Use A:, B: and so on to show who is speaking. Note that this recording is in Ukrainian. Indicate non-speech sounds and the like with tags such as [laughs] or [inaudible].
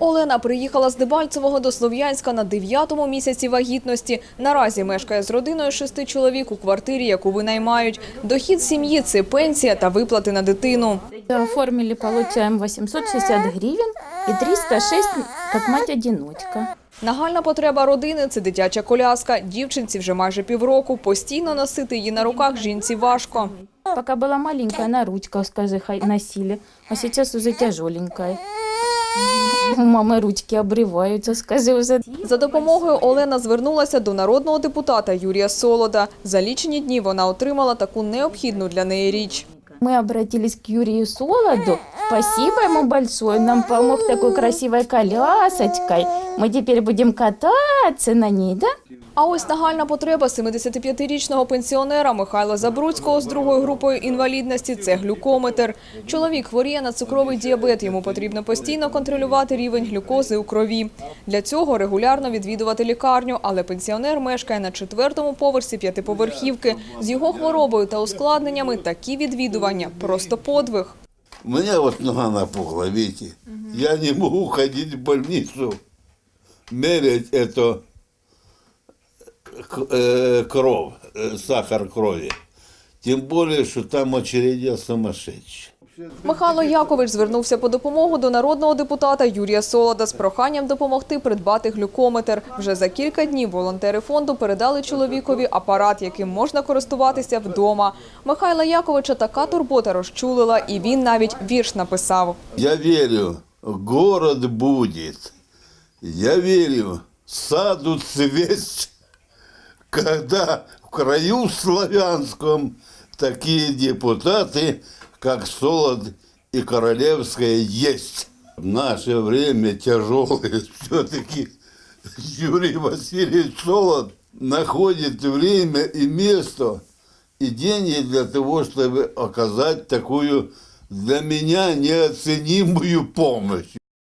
A: Олена приїхала з Дебальцевого до Слов'янська на дев'ятому місяці вагітності. Наразі мешкає з родиною шести чоловік у квартирі, яку винаймають. Дохід сім'ї – це пенсія та виплати на дитину.
B: Оформили, получаем 860 гривен и 306 как мать-одиночка.
A: Нагальна потреба родини – це дитяча коляска. Дівчинці вже майже півроку. Постійно носити її на руках жінці важко.
B: Пока была маленькая, на ручках, скажи, хай- носили, а сейчас уже тяжеленькая. У мамы ручки обрываются, скажи, уже.
A: За допомогою Олена звернулася до народного депутата Юрія Солода. За лічені дні вона отримала таку необхідну для неї річ.
B: Мы обратились к Юрию Солоду. Спасибо ему большое. Нам помог такой красивой колясочкой. Мы теперь будем кататься на ней, да?
A: А ось нагальна потреба 75-річного пенсіонера Михайла Забруцького з другою групою інвалідності – це глюкометр. Чоловік хворіє на цукровий діабет, йому потрібно постійно контролювати рівень глюкози у крові. Для цього регулярно відвідувати лікарню, але пенсіонер мешкає на четвертому поверсі п'ятиповерхівки. З його хворобою та ускладненнями такі відвідування – просто подвиг.
C: У меня вот нога напухла, видите? Я не могу ходить в больницу, мерять это э, кровь, э, сахар крови. Тем более, что там очередя сумасшедшие.
A: Михайло Якович звернувся по допомогу до народного депутата Юрія Солода з проханням допомогти придбати глюкометр. Вже за кілька днів волонтери фонду передали чоловікові апарат, яким можна користуватися вдома. Михайла Яковича така турбота розчулила, і він навіть вірш написав.
C: Я верю, город будет. Я верю, саду цвесть, когда в краю славянском такие депутаты, как Солод и Королевская, есть. В наше время тяжелое [laughs] все-таки Юрий Васильевич Солод находит время и место и деньги для того, чтобы оказать такую для меня неоценимую помощь.